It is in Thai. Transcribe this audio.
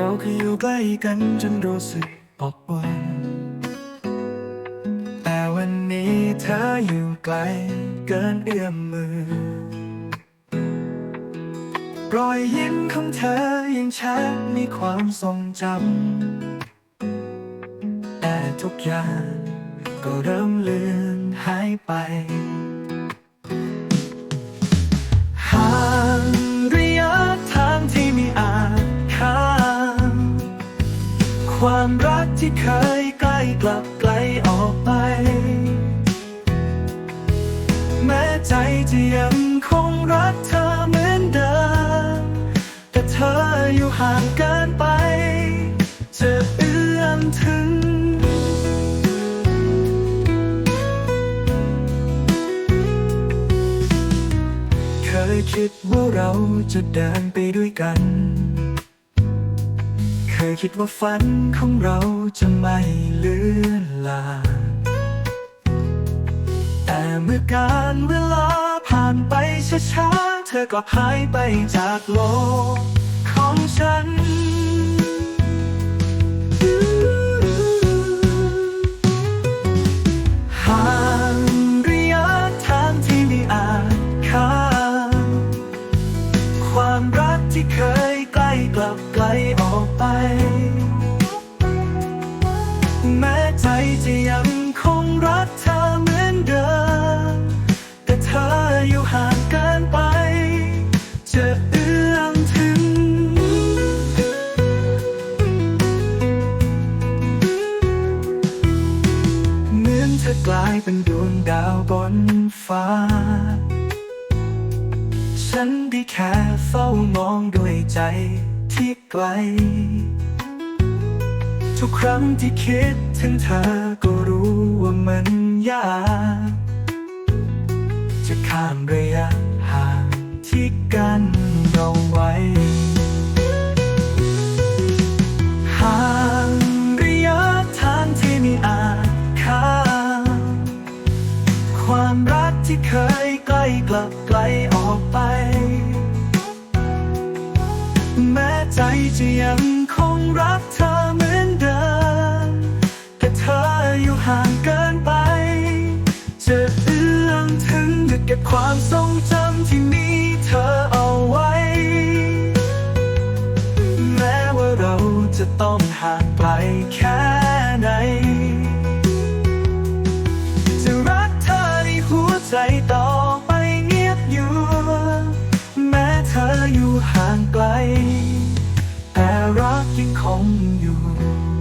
เราเคยอยู่ใกล้กันจนรู้สึกอบอุ่นแต่วันนี้เธออยู่ไกลเกินเอื้อมมือ รอยยิ้มของเธอยังชัดมีความทรงจำ แต่ทุกอย่างก็เริ่มเลือนหายไป ความรักที่เคยใกล้กลับไกลออกไป แม้ใจจะยังคงรักเธอเหมือนเดิม แต่เธออยู่ห่างเกินไป จะเอื้อมถึงเคยคิดว่าเราจะเดินไปด้วยกัน ยคิดว่าฝันของเราจะไม่เลือนลางแต่เมื่อการเวลาผ่านไปช้าๆ เธอกลับหายไปจากโลกของฉัน ไป แม้ใจจะยังคงรักเธอเหมือนเดิม แต่เธออยู่ห่างเกินไป จะเอื้อมถึง เหมือนเธอกลายเป็นดวงดาวบนฟ้าฉันได้แค่เฝ้ามองด้วยใจ ที่ไกล ทุกครั้งที่คิดถึงเธอก็รู้ว่ามันยาก จะข้ามระยะห่างที่กันเราไว้ ห่างระยะทางที่ม่อาจข้ามความรักที่เคยใกล้กลับไกลออกไป จะยังคงรักเธอเหมือนเดิม แต่เธออยู่ห่างเกินไป จะเอื้อมถึงจะเก็บความทรงจำที่มี อ